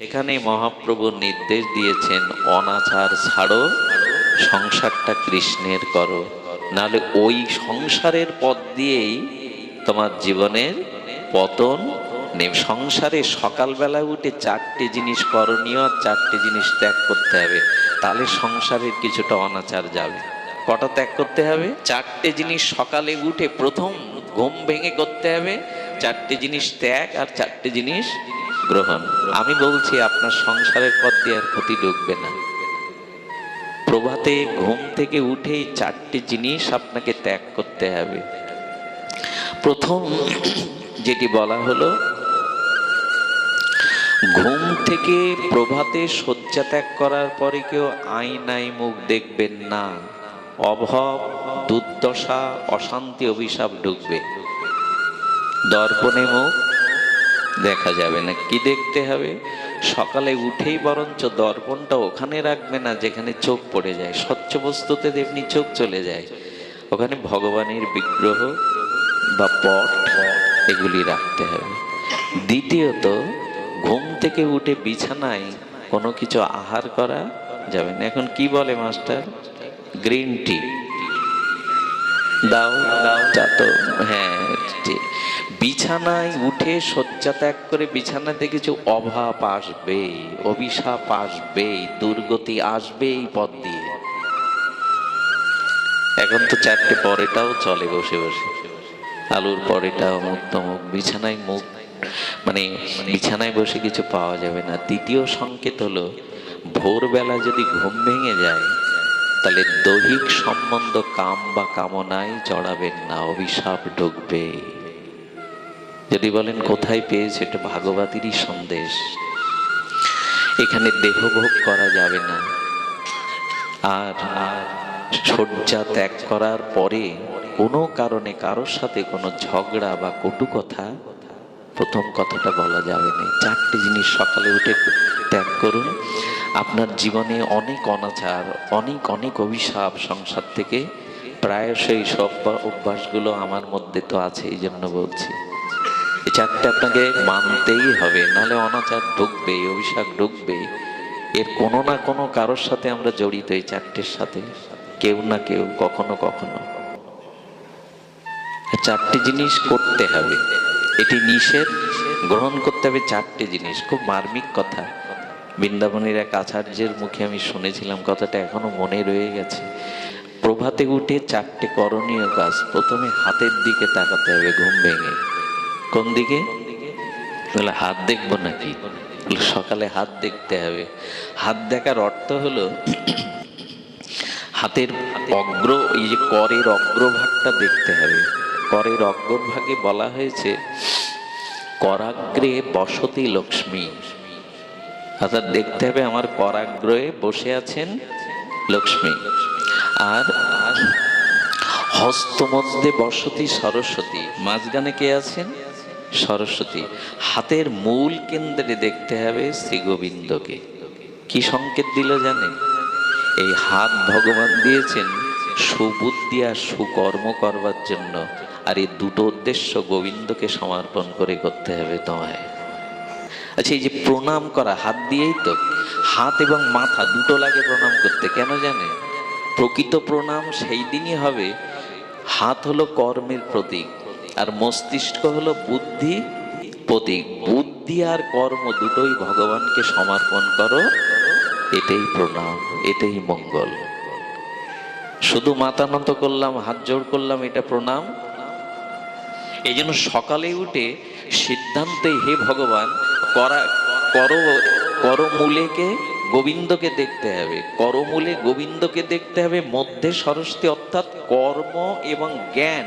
এখানে মহাপ্রভু নির্দেশ দিয়েছেন, অনাচার ছাড়ো, সংসারটা কৃষ্ণের করো। নাহলে ওই সংসারের পথ দিয়েই তোমার জীবনের পতন সংসারে সকালবেলা উঠে চারটে জিনিস করণীয়, আর চারটে জিনিস ত্যাগ করতে হবে। তাহলে সংসারের কিছুটা অনাচার যাবে। কটা ত্যাগ করতে হবে? চারটে জিনিস সকালে উঠে প্রথম ঘুম ভেঙে করতে হবে। চারটে জিনিস ত্যাগ আর চারটে জিনিস গ্রহণ। আমি বলছি, আপনার সংসারের পথ দিয়ে আর ক্ষতি ঢুকবে না। প্রভাতে ঘুম থেকে উঠেই চারটি জিনিস আপনাকে ত্যাগ করতে হবে। প্রথম যেটি বলা হলো, ঘুম থেকে প্রভাতে শয্যা ত্যাগ করার পরে কেউ আয়নায় মুখ দেখবেন না। অভাব, দুর্দশা, অশান্তি, অভিশাপ ঢুকবে। দর্পণে মুখ দেখা যাবে না। কি দেখতে হবে? সকালে উঠেই বরঞ্চ দর্পণটা ওখানে রাখবে না, যেখানে চোখ পড়ে যায়। স্বচ্ছ বস্তুতে তেমনি চোখ চলে যায়। ওখানে ভগবানের বিগ্রহ বা পট এগুলি রাখতে হবে। দ্বিতীয়ত, ঘুম থেকে উঠে বিছানায় কোনো কিছু আহার করা যাবে না। এখন কি বলে মাস্টার? Green tea. দাও দাও চাতো। হ্যাঁ ঠিক বিছানায় উঠে শয্যা ত্যাগ করে বিছানাতে কিছু অভাব আসবে অভিশাপ আসবে দুর্গতি আসবে এই পথ দিয়ে। এখন তো চারটে পরেটাও চলে বসে বসে। আলুর পরেটা, অমুক তমুক, বিছানায় মুখ মানে বিছানায় বসে কিছু পাওয়া যাবে না। দ্বিতীয় সংকেত হলো, ভোরবেলা যদি ঘুম ভেঙে যায়, তাহলে দৈহিক সম্বন্ধ কাম বা কামনায় জড়াবেন না, অভিশাপ ঢুকবে যদি বলেন কোথায় পেয়েছে, এটা ভাগবতীরই সন্দেশ। এখানে দেহভোগ করা যাবে না। আর শয্যা ত্যাগ করার পরে কোনো কারণে কারোর সাথে কোনো ঝগড়া বা কটু কথা প্রথম কথাটা বলা যাবে না। চারটি জিনিস সকালে উঠে ত্যাগ করুন। আপনার জীবনে অনেক অনাচার, অনেক অনেক অভিশাপ সংসার থেকে প্রায়শই সব অভ্যাসগুলো আমার মধ্যে তো আছে এই জন্য বলছি। এই চারটে আপনাকে মানতেই হবে, নাহলে অনাচার ঢুকবে অভিশাপ ঢুকবে এর কোনো না কোনো কারোর সাথে আমরা জড়িত এই চারটের সাথে, কেউ না কেউ, কখনো কখনো। চারটি জিনিস করতে হবে। এটি নিষেধ, গ্রহণ করতে হবে চারটি জিনিস। খুব মার্মিক কথা। বৃন্দাবনের এক আচার্যের মুখে আমি শুনেছিলাম, কথাটা এখনও মনে রয়ে গেছে। প্রভাতে উঠে চারটে করণীয় কাজ, প্রথমে হাতের দিকে তাকাতে হবে, ঘুম ভেঙে। কোন দিকে? বলে, হাত দেখব নাকি? সকালে হাত দেখতে হবে। হাত দেখার অর্থ হলো, হাতের অগ্র, এই যে করের অগ্রভাগটা দেখতে হবে। করের অগ্রভাগে বলা হয়েছে, করাগ্রে বসতি লক্ষ্মী। অর্থাৎ দেখতে হবে আমার করাগ্রহে বসে আছেন লক্ষ্মী। আর হস্তমধ্যে বসতি সরস্বতী। মাঝখানে কে আছেন? সরস্বতী, হাতের মূল কেন্দ্রে দেখতে হবে শ্রী গোবিন্দকে কি সংকেত দিল জানেন এই হাত ভগবান দিয়েছেন সুবুদ্ধি আর সুকর্ম করবার জন্য, আর এই দুটো উদ্দেশ্য গোবিন্দকে সমর্পণ করে করতে হবে তোমায়। আচ্ছা এই যে প্রণাম করা, হাত দিয়েই তো। হাত এবং মাথা দুটো লাগে প্রণাম করতে, কেন জানে? প্রকৃত প্রণাম সেই দিনই হবে। হাত হলো কর্মের প্রতীক। আর মস্তিষ্ক হলো বুদ্ধি প্রতীক। বুদ্ধি আর কর্ম দুটোই ভগবানকে সমর্পণ করো, এটাই প্রণাম, এটাই মঙ্গল। শুধু মাথা নত করলাম, হাত জোড় করলাম, এটা প্রণাম। এই জন্য সকালে উঠে সিদ্ধান্তে হে ভগবান, করা কর করমূলেকে গোবিন্দকে দেখতে হবে, করমূলে গোবিন্দকে দেখতে হবে, মধ্যে সরস্বতী অর্থাৎ কর্ম এবং জ্ঞান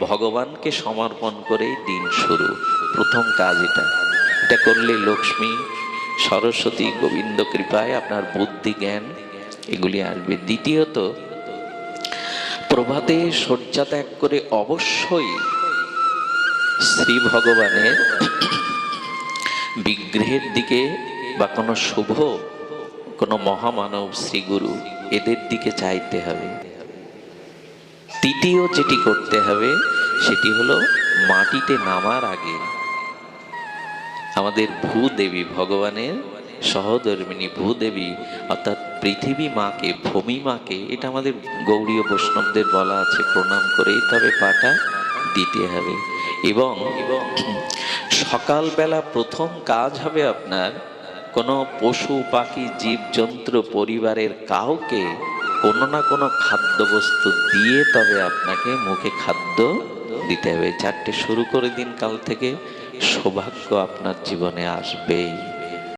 ভগবানকে সমর্পণ করে দিন শুরু। প্রথম কাজ এটা। এটা করলে লক্ষ্মী, সরস্বতী, গোবিন্দ কৃপায় আপনার বুদ্ধি, জ্ঞান এগুলি আসবে। দ্বিতীয়ত, প্রভাতে শয্যা ত্যাগ করে অবশ্যই শ্রী ভগবানের বিগ্রহের দিকে বা কোনো শুভ কোনো মহামানব শ্রীগুরু এদের দিকে চাইতে হবে। তৃতীয় যেটি করতে হবে, সেটি হলো মাটিতে নামার আগে আমাদের ভূদেবী ভগবানের সহধর্মিনী ভূদেবী, অর্থাৎ পৃথিবী মাকে, ভূমি মাকে, এটা আমাদের গৌড়ীয় বৈষ্ণবদের বলা আছে, প্রণাম করেই তবে পাটা দিতে হবে। এবং সকালবেলা প্রথম কাজ হবে আপনার কোনো পশু, পাখি জীবজন্তু পরিবারের কাউকে কোনো না কোনো খাদ্যবস্তু দিয়ে তবে আপনাকে মুখে খাদ্য দিতে হবে। চারটে শুরু করে দিন কাল থেকে। সৌভাগ্য আপনার জীবনে আসবেই।